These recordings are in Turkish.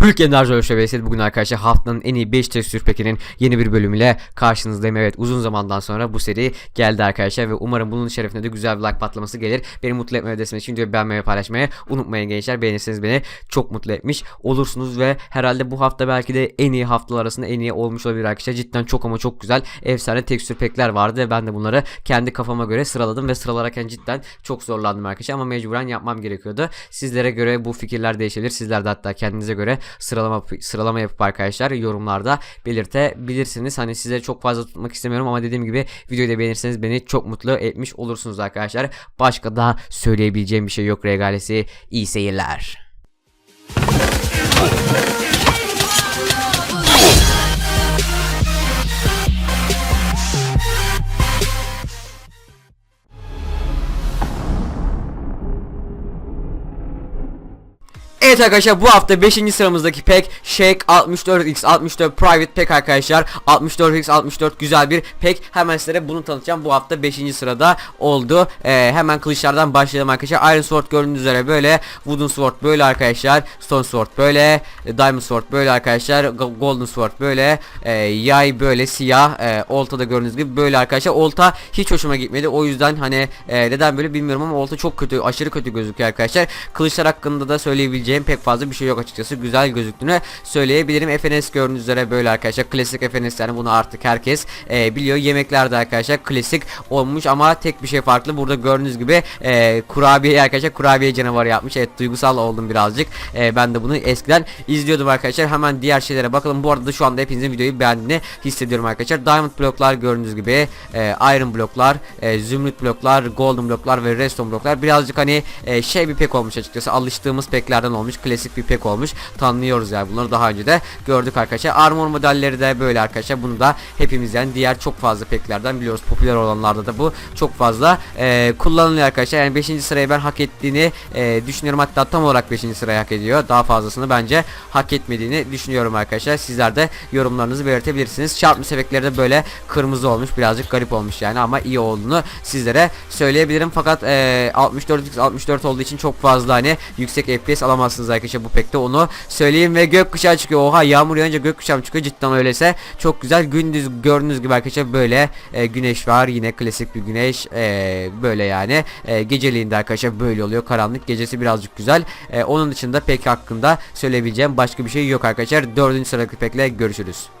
Guruk Enerji Ölçü bugün arkadaşlar haftanın en iyi 5 tekstür pekinin yeni bir bölümüyle karşınızdayım. Evet uzun zamandan sonra bu seri geldi arkadaşlar ve umarım bunun şerefine de güzel bir like patlaması gelir. Beni mutlu etmeyi desmek için videoyu beğenmeyi paylaşmayı unutmayın gençler. Beğenirseniz beni çok mutlu etmiş olursunuz ve herhalde bu hafta belki de en iyi haftalar arasında en iyi olmuş olabilir arkadaşlar. Cidden çok ama çok güzel efsane tekstür pekler vardı ve ben de bunları kendi kafama göre sıraladım ve sıralarken cidden çok zorlandım arkadaşlar ama mecburen yapmam gerekiyordu. Sizlere göre bu fikirler değişebilir. Sizler de hatta kendinize göre sıralama sıralama yapıp arkadaşlar yorumlarda belirtebilirsiniz. Hani size çok fazla tutmak istemiyorum ama dediğim gibi videoyu da beğenirseniz beni çok mutlu etmiş olursunuz arkadaşlar. Başka da söyleyebileceğim bir şey yok regalesi. İyi seyirler. Evet arkadaşlar bu hafta 5. sıramızdaki pek Shake 64X 64 Private Pack arkadaşlar. 64X 64 güzel bir pek hemen sizlere bunu tanıtacağım. Bu hafta 5. sırada oldu. Ee, hemen kılıçlardan başlayalım arkadaşlar. Iron Sword gördüğünüz üzere böyle Wooden Sword böyle arkadaşlar Stone Sword böyle e, Diamond Sword böyle arkadaşlar Go- Golden Sword böyle e, Yay böyle siyah e, Olta da gördüğünüz gibi böyle arkadaşlar. Olta hiç hoşuma gitmedi. O yüzden hani e, neden böyle bilmiyorum ama Olta çok kötü aşırı kötü gözüküyor arkadaşlar. Kılıçlar hakkında da söyleyebileceğim pek fazla bir şey yok açıkçası. Güzel gözüktüğünü söyleyebilirim. FNS gördüğünüz üzere böyle arkadaşlar. Klasik FNS yani bunu artık herkes e, biliyor. Yemeklerde arkadaşlar klasik olmuş ama tek bir şey farklı. Burada gördüğünüz gibi e, kurabiye arkadaşlar kurabiye canavarı yapmış. Evet duygusal oldum birazcık. E, ben de bunu eskiden izliyordum arkadaşlar. Hemen diğer şeylere bakalım. Bu arada şu anda hepinizin videoyu beğendiğini hissediyorum arkadaşlar. Diamond bloklar gördüğünüz gibi e, iron bloklar, e, zümrüt bloklar, golden bloklar ve redstone bloklar birazcık hani e, şey bir pek olmuş açıkçası. Alıştığımız peklerden olmuş. Klasik bir pek olmuş. Tanıyoruz yani bunları daha önce de gördük arkadaşlar. Armor modelleri de böyle arkadaşlar. Bunu da hepimiz yani diğer çok fazla peklerden biliyoruz. Popüler olanlarda da bu çok fazla e, kullanılıyor arkadaşlar. Yani 5. sırayı ben hak ettiğini e, düşünüyorum. Hatta tam olarak 5. sırayı hak ediyor. Daha fazlasını bence hak etmediğini düşünüyorum arkadaşlar. Sizler de yorumlarınızı belirtebilirsiniz. Çarpma efektleri de böyle kırmızı olmuş. Birazcık garip olmuş yani ama iyi olduğunu sizlere söyleyebilirim. Fakat e, 64 64 olduğu için çok fazla hani yüksek FPS alamazsınız arkadaşlar bu pekte onu söyleyeyim ve gökkuşağı çıkıyor. Oha yağmur yağınca gökkuşağı mı çıkıyor cidden öyleyse. Çok güzel gündüz gördüğünüz gibi arkadaşlar böyle e, güneş var. Yine klasik bir güneş e, böyle yani. E, geceliğinde arkadaşlar böyle oluyor. Karanlık gecesi birazcık güzel. E, onun dışında pek hakkında söyleyebileceğim başka bir şey yok arkadaşlar. Dördüncü sıradaki pekle görüşürüz.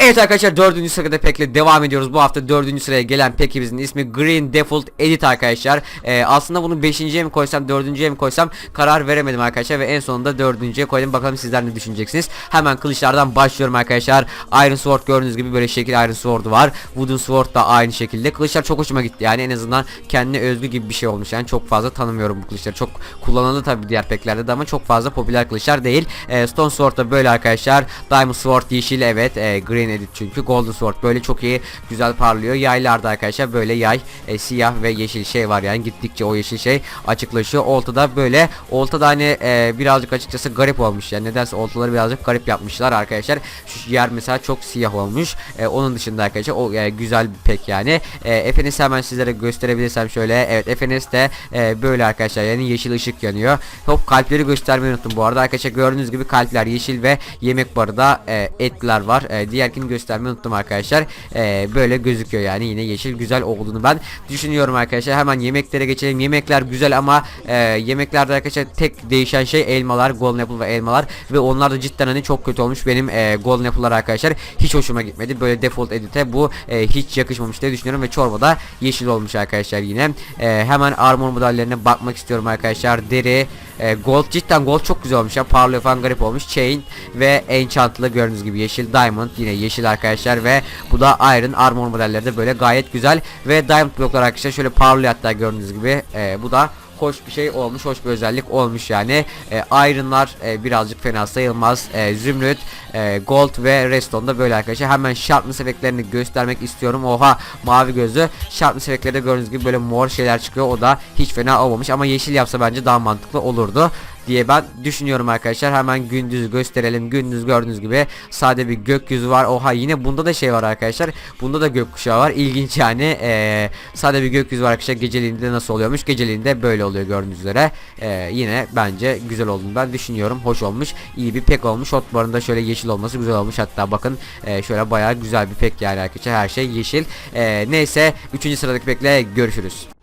Evet arkadaşlar dördüncü sırada pekle devam ediyoruz. Bu hafta dördüncü sıraya gelen pekimizin ismi Green Default Edit arkadaşlar. Ee, aslında bunu beşinciye mi koysam dördüncüye mi koysam karar veremedim arkadaşlar ve en sonunda dördüncüye koydum. Bakalım sizler ne düşüneceksiniz. Hemen kılıçlardan başlıyorum arkadaşlar. Iron Sword gördüğünüz gibi böyle şekil Iron Sword'u var. Wooden Sword da aynı şekilde. Kılıçlar çok hoşuma gitti yani en azından kendine özgü gibi bir şey olmuş. Yani çok fazla tanımıyorum bu kılıçları. Çok kullanıldı tabi diğer peklerde de ama çok fazla popüler kılıçlar değil. Ee, Stone Sword da böyle arkadaşlar. Diamond Sword yeşil evet. E, green edit çünkü Golden Sword böyle çok iyi güzel parlıyor. Yaylarda arkadaşlar böyle yay e, siyah ve yeşil şey var yani gittikçe o yeşil şey açıklaşıyor. Oltada böyle oltada hani e, birazcık açıkçası garip olmuş yani nedense oltaları birazcık garip yapmışlar arkadaşlar. Şu yer mesela çok siyah olmuş. E, onun dışında arkadaşlar o e, güzel pek yani. E, Efenes hemen sizlere gösterebilirsem şöyle. Evet Efenes de e, böyle arkadaşlar yani yeşil ışık yanıyor. Hop kalpleri göstermeyi unuttum bu arada arkadaşlar gördüğünüz gibi kalpler yeşil ve yemek barında e, etler var. E, diğerkini göstermeyi unuttum arkadaşlar. Ee, böyle gözüküyor yani yine yeşil güzel olduğunu ben düşünüyorum arkadaşlar. Hemen yemeklere geçelim. Yemekler güzel ama e, yemeklerde arkadaşlar tek değişen şey elmalar, golden apple ve elmalar ve onlar da cidden hani çok kötü olmuş. Benim e, golden apple'lar arkadaşlar hiç hoşuma gitmedi. Böyle default edite bu e, hiç yakışmamış diye düşünüyorum ve çorbada yeşil olmuş arkadaşlar yine. E, hemen armor modellerine bakmak istiyorum arkadaşlar. Deri, e, gold cidden gold çok güzel olmuş ya. Parlıyor falan garip olmuş. Chain ve enchantlı gördüğünüz gibi yeşil diamond yine yeşil arkadaşlar ve bu da iron armor modelleri de böyle gayet güzel ve diamond bloklar arkadaşlar şöyle parlıyor hatta gördüğünüz gibi e, bu da hoş bir şey olmuş hoş bir özellik olmuş yani. E, ironlar e, birazcık fena sayılmaz. E, zümrüt e, gold ve redstone da böyle arkadaşlar. Hemen sharpness efektlerini göstermek istiyorum. Oha mavi gözü sharpness efektleri de gördüğünüz gibi böyle mor şeyler çıkıyor. O da hiç fena olmamış ama yeşil yapsa bence daha mantıklı olurdu diye ben düşünüyorum arkadaşlar. Hemen gündüz gösterelim. Gündüz gördüğünüz gibi sade bir gökyüzü var. Oha yine bunda da şey var arkadaşlar. Bunda da gökkuşağı var. İlginç yani. Ee, sade bir gökyüzü var arkadaşlar. Geceliğinde nasıl oluyormuş? Geceliğinde böyle oluyor gördüğünüz üzere. Ee, yine bence güzel olduğunu ben düşünüyorum. Hoş olmuş. iyi bir pek olmuş. Hotbar'ın şöyle yeşil olması güzel olmuş. Hatta bakın e, şöyle bayağı güzel bir pek yani arkadaşlar. Her şey yeşil. Ee, neyse 3. sıradaki pekle görüşürüz.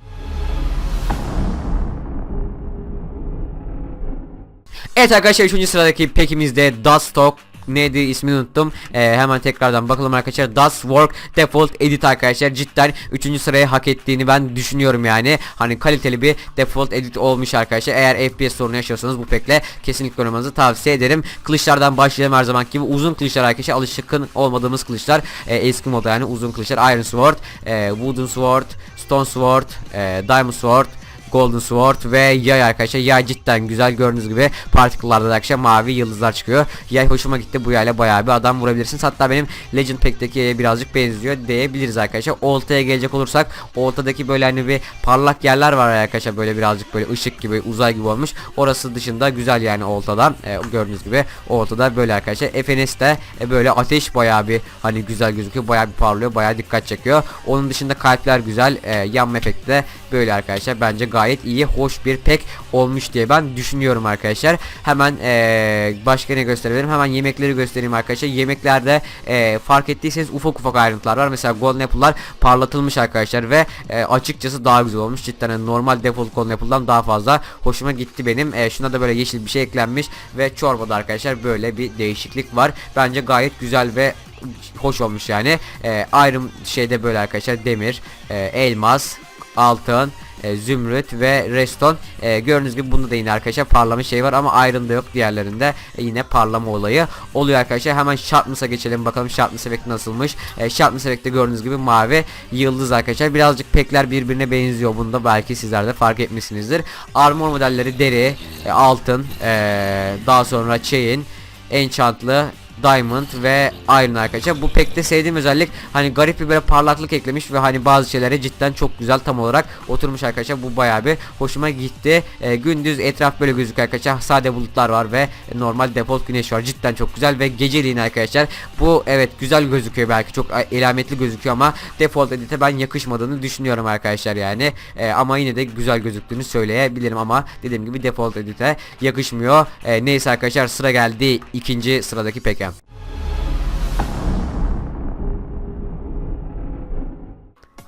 Evet arkadaşlar 3. sıradaki pekimizde Dustok neydi ismini unuttum. Ee, hemen tekrardan bakalım arkadaşlar. Dust Work Default Edit arkadaşlar. Cidden 3. sırayı hak ettiğini ben düşünüyorum yani. Hani kaliteli bir default edit olmuş arkadaşlar. Eğer FPS sorunu yaşıyorsanız bu pekle kesinlikle oynamanızı tavsiye ederim. Kılıçlardan başlayalım her zaman gibi. Uzun kılıçlar arkadaşlar. Alışıkın olmadığımız kılıçlar. Ee, eski moda yani uzun kılıçlar. Iron Sword, e, Wooden Sword, Stone Sword, e, Diamond Sword, Golden Sword ve yay arkadaşlar. Yay cidden güzel gördüğünüz gibi partiküllarda da arkadaşlar mavi yıldızlar çıkıyor. Yay hoşuma gitti. Bu yayla bayağı bir adam vurabilirsiniz. Hatta benim Legend Pack'teki birazcık benziyor diyebiliriz arkadaşlar. Oltaya gelecek olursak oltadaki böyle hani bir parlak yerler var arkadaşlar. Böyle birazcık böyle ışık gibi uzay gibi olmuş. Orası dışında güzel yani oltadan. E, gördüğünüz gibi oltada böyle arkadaşlar. FNS'te e, böyle ateş bayağı bir hani güzel gözüküyor. Bayağı bir parlıyor. Bayağı dikkat çekiyor. Onun dışında kalpler güzel. E, yanma efekti de böyle arkadaşlar. Bence gayet iyi, hoş bir pek olmuş diye ben düşünüyorum arkadaşlar. Hemen ee, başka ne gösterebilirim? Hemen yemekleri göstereyim arkadaşlar. Yemeklerde ee, fark ettiyseniz ufak ufak ayrıntılar var. Mesela golden apple'lar parlatılmış arkadaşlar ve ee, açıkçası daha güzel olmuş. Cidden yani normal default golden apple'dan daha fazla hoşuma gitti benim. E, şuna da böyle yeşil bir şey eklenmiş ve çorbada arkadaşlar böyle bir değişiklik var. Bence gayet güzel ve hoş olmuş yani. E, ayrım şeyde böyle arkadaşlar demir, e, elmas, altın, e, zümrüt ve reston. E, gördüğünüz gibi bunda da yine arkadaşlar parlama şey var ama ayrımda yok. Diğerlerinde e, yine parlama olayı oluyor arkadaşlar. Hemen Sharpness'a geçelim bakalım Sharpness efekti nasılmış. E, Sharpness efekti gördüğünüz gibi mavi yıldız arkadaşlar. Birazcık pekler birbirine benziyor. Bunda belki sizler de fark etmişsinizdir. Armor modelleri deri e, altın e, daha sonra chain enchantlı Diamond ve Iron arkadaşlar. Bu pek de sevdiğim özellik hani garip bir böyle parlaklık eklemiş ve hani bazı şeylere cidden çok güzel tam olarak oturmuş arkadaşlar. Bu bayağı bir hoşuma gitti. E, gündüz etraf böyle gözüküyor arkadaşlar. Sade bulutlar var ve normal default güneş var. Cidden çok güzel ve geceliğin arkadaşlar. Bu evet güzel gözüküyor belki çok elametli gözüküyor ama default edite ben yakışmadığını düşünüyorum arkadaşlar yani. E, ama yine de güzel gözüktüğünü söyleyebilirim ama dediğim gibi default edite yakışmıyor. E, neyse arkadaşlar sıra geldi ikinci sıradaki peke.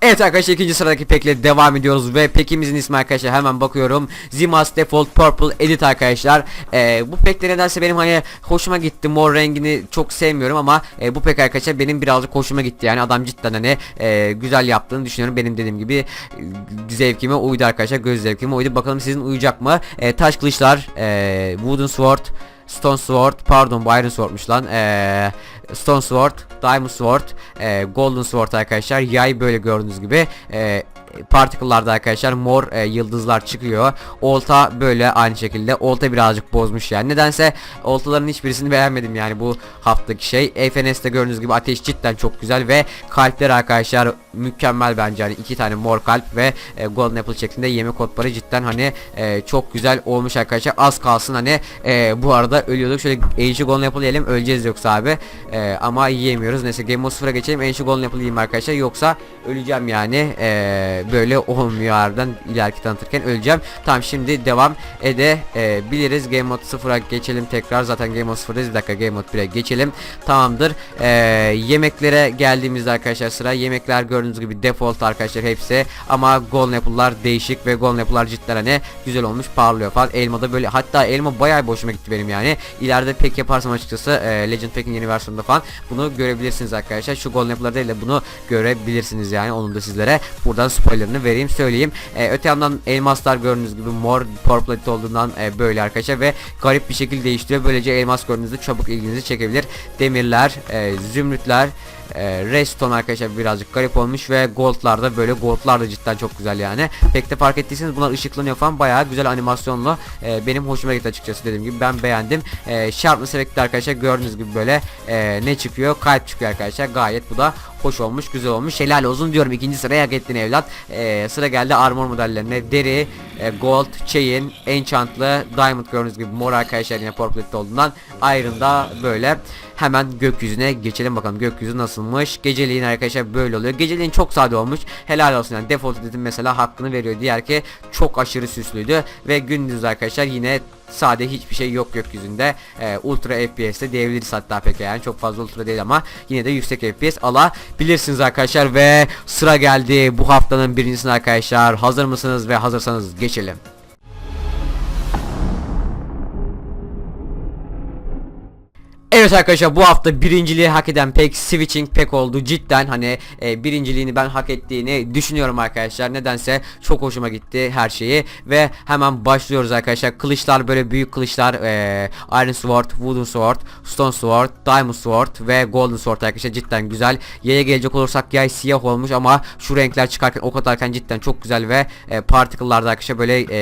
Evet arkadaşlar ikinci sıradaki pekle devam ediyoruz ve pekimizin ismi arkadaşlar hemen bakıyorum. Zimas Default Purple Edit arkadaşlar. Ee, Bu pek de nedense benim hani hoşuma gitti mor rengini çok sevmiyorum ama e, bu pek arkadaşlar benim birazcık hoşuma gitti. Yani adam cidden hani e, güzel yaptığını düşünüyorum. Benim dediğim gibi e, zevkime uydu arkadaşlar göz zevkime uydu. Bakalım sizin uyacak mı? E, taş kılıçlar e, Wooden Sword Stone Sword pardon bu Iron Sword'muş lan. Ee, Stone Sword Diamond Sword e, Golden Sword arkadaşlar. Yay böyle gördüğünüz gibi. E, partiküllarda arkadaşlar mor e, yıldızlar çıkıyor. Olta böyle aynı şekilde. Olta birazcık bozmuş yani. Nedense oltaların hiçbirisini beğenmedim yani bu haftaki şey. FNS'te gördüğünüz gibi ateş cidden çok güzel ve kalpler arkadaşlar mükemmel bence hani iki tane mor kalp ve e, golden apple şeklinde yemek kodları cidden hani e, çok güzel olmuş arkadaşlar. Az kalsın hani e, bu arada ölüyorduk. Şöyle Ancient Golden Apple yiyelim öleceğiz yoksa abi. E, ama yiyemiyoruz. Neyse Game of 0'a geçelim. Ancient Golden Apple yiyeyim arkadaşlar. Yoksa öleceğim yani. E, böyle olmuyor harbiden ileriki tanıtırken öleceğim. Tamam şimdi devam edebiliriz. Game Mode 0'a geçelim tekrar. Zaten Game Mode 0'dayız. Bir dakika Game Mode 1'e geçelim. Tamamdır. E, yemeklere geldiğimizde arkadaşlar sıra yemekler gördüğünüz gibi default arkadaşlar hepsi. Ama Golden Apple'lar değişik ve Golden Apple'lar cidden hani güzel olmuş parlıyor falan. Elmada böyle hatta elma bayağı boşuma gitti benim yani. İleride pek yaparsam açıkçası e, Legend Pack'in yeni versiyonunda falan bunu görebilirsiniz arkadaşlar. Şu Golden Apple'lar değil de bunu görebilirsiniz yani. Onun da sizlere buradan spoilerını vereyim söyleyeyim. E, öte yandan elmaslar gördüğünüz gibi mor purple edit olduğundan e, böyle arkadaşlar ve garip bir şekilde değiştiriyor. Böylece elmas gördüğünüzde çabuk ilginizi çekebilir. Demirler, e, zümrütler, e, Redstone arkadaşlar birazcık garip olmuş ve goldlarda böyle goldlar da cidden çok güzel yani. Pek de fark ettiyseniz bunlar ışıklanıyor falan bayağı güzel animasyonlu. E, benim hoşuma gitti açıkçası dediğim gibi ben beğendim. E, Sharpness efekti arkadaşlar gördüğünüz gibi böyle e, ne çıkıyor? Kalp çıkıyor arkadaşlar. Gayet bu da hoş olmuş güzel olmuş. Helal olsun diyorum. İkinci sıraya hak ettin evlat. Ee, sıra geldi armor modellerine. Deri e, gold chain enchantlı diamond gördüğünüz gibi mor arkadaşlar yine purple olduğundan Iron'da böyle. Hemen gökyüzüne geçelim bakalım. Gökyüzü nasılmış? Geceliğin arkadaşlar böyle oluyor. Geceliğin çok sade olmuş. Helal olsun yani. Default dedim mesela hakkını veriyor. Diğer ki çok aşırı süslüydü. Ve gündüz arkadaşlar yine sade hiçbir şey yok gökyüzünde. Ee, ultra FPS'te diyebiliriz hatta pek yani. Çok fazla ultra değil ama yine de yüksek FPS alabilirsiniz arkadaşlar. Ve sıra geldi bu haftanın birincisine arkadaşlar. Hazır mısınız? Ve hazırsanız geçelim. Evet arkadaşlar bu hafta birinciliği hak eden pek switching pek oldu. Cidden hani e, birinciliğini ben hak ettiğini düşünüyorum arkadaşlar. Nedense çok hoşuma gitti her şeyi. Ve hemen başlıyoruz arkadaşlar. Kılıçlar böyle büyük kılıçlar e, Iron Sword, Wooden Sword, Stone Sword, Diamond Sword ve Golden Sword arkadaşlar. Cidden güzel. Yaya gelecek olursak yay siyah olmuş ama şu renkler çıkarken ok atarken cidden çok güzel ve e, particle'larda arkadaşlar böyle e,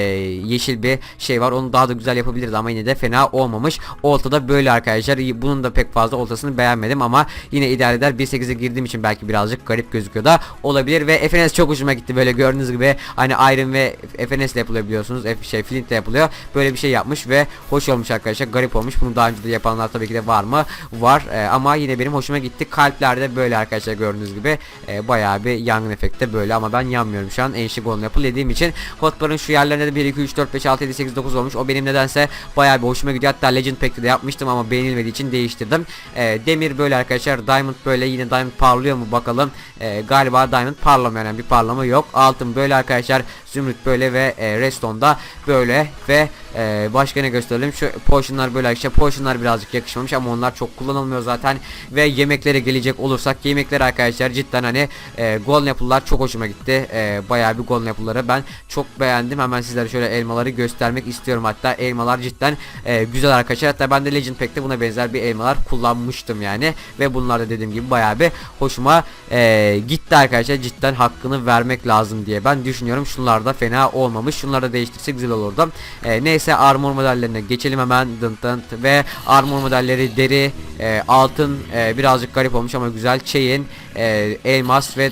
yeşil bir şey var. Onu daha da güzel yapabiliriz ama yine de fena olmamış. Oltada böyle arkadaşlar. Bunun da pek fazla oltasını beğenmedim ama yine idare eder. 1.8'e girdiğim için belki birazcık garip gözüküyor da olabilir ve FNS çok hoşuma gitti. Böyle gördüğünüz gibi hani Iron ve FNS ile yapılabiliyorsunuz F şey Flint ile yapılıyor. Böyle bir şey yapmış ve hoş olmuş arkadaşlar. Garip olmuş. Bunu daha önce de yapanlar tabii ki de var mı? Var. Ee, ama yine benim hoşuma gitti. Kalplerde böyle arkadaşlar gördüğünüz gibi. E, bayağı bir yangın efekti böyle ama ben yanmıyorum şu an. Enşik golden apple dediğim için hotbarın şu yerlerinde de 1 2 3 4 5 6 7 8 9 olmuş. O benim nedense bayağı bir hoşuma gidiyor. Hatta legend pack'te de yapmıştım ama beğenilmediği için değiştirdim. Ee, demir böyle arkadaşlar diamond böyle yine diamond parlıyor mu bakalım. Ee, galiba diamond parlamıyor yani bir parlama yok. Altın böyle arkadaşlar zümrüt böyle ve e, redstone'da böyle ve e, başka ne gösterelim? Şu potionlar böyle işte potionlar birazcık yakışmamış ama onlar çok kullanılmıyor zaten. Ve yemeklere gelecek olursak yemekler arkadaşlar cidden hani e, golden apple'lar çok hoşuma gitti. E, bayağı bir golden apple'ları ben çok beğendim. Hemen sizlere şöyle elmaları göstermek istiyorum. Hatta elmalar cidden e, güzel arkadaşlar. Hatta ben de legend pack'te buna benzer bir elmalar kullanmıştım yani. Ve bunlar da dediğim gibi bayağı bir hoşuma e, gitti arkadaşlar. Cidden hakkını vermek lazım diye ben düşünüyorum. Şunlar da fena olmamış. Şunları da değiştirse güzel olurdu e, neyse armor modellerine geçelim hemen. Dın dın ve armor modelleri deri e, altın e, birazcık garip olmuş ama güzel. Chain e, elmas ve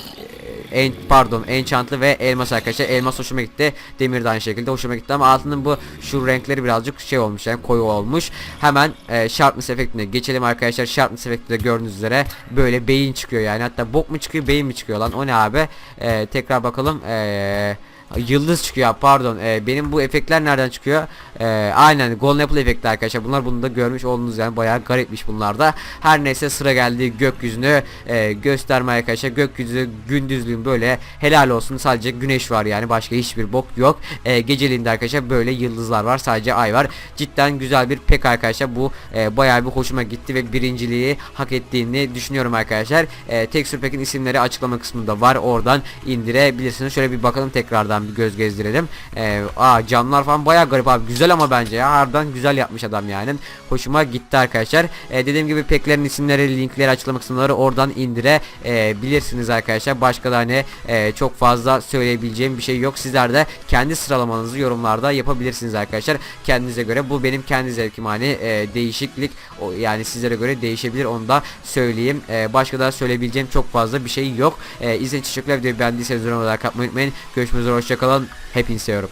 en pardon enchantlı ve elmas arkadaşlar. Elmas hoşuma gitti. Demir de aynı şekilde hoşuma gitti ama altının bu şu renkleri birazcık şey olmuş yani koyu olmuş. Hemen e, sharpness efektine geçelim arkadaşlar. Sharpness efekti de gördüğünüz üzere böyle beyin çıkıyor yani. Hatta bok mu çıkıyor beyin mi çıkıyor lan? O ne abi? E, tekrar bakalım. Eee Yıldız çıkıyor. Pardon Ee, benim bu efektler nereden çıkıyor? Ee, aynen golden apple efekti arkadaşlar. Bunlar bunu da görmüş oldunuz yani bayağı garipmiş bunlar da. Her neyse sıra geldi gökyüzünü e, gösterme arkadaşlar. Gökyüzü gündüzlüğün böyle helal olsun. Sadece güneş var yani başka hiçbir bok yok. E, geceliğinde arkadaşlar böyle yıldızlar var sadece ay var. Cidden güzel bir pek arkadaşlar. Bu e, bayağı bir hoşuma gitti ve birinciliği hak ettiğini düşünüyorum arkadaşlar. E, texture pack'in isimleri açıklama kısmında var. Oradan indirebilirsiniz. Şöyle bir bakalım tekrardan bir göz gezdirelim. E, aa camlar falan bayağı garip abi. Güzel ama bence ya. Harbiden güzel yapmış adam yani. Hoşuma gitti arkadaşlar. E, dediğim gibi peklerin isimleri linkleri açıklama kısımları oradan indirebilirsiniz arkadaşlar. Başka da hani e, çok fazla söyleyebileceğim bir şey yok. Sizler de kendi sıralamanızı yorumlarda yapabilirsiniz arkadaşlar. Kendinize göre bu benim kendi zevkim. Hani e, değişiklik o, yani sizlere göre değişebilir. Onu da söyleyeyim. E, başka da söyleyebileceğim çok fazla bir şey yok. E, izlediğiniz için teşekkürler. Videoyu beğendiyseniz yorum olarak yapmayı unutmayın. Görüşmek üzere hoşçakalın hepinizi seviyorum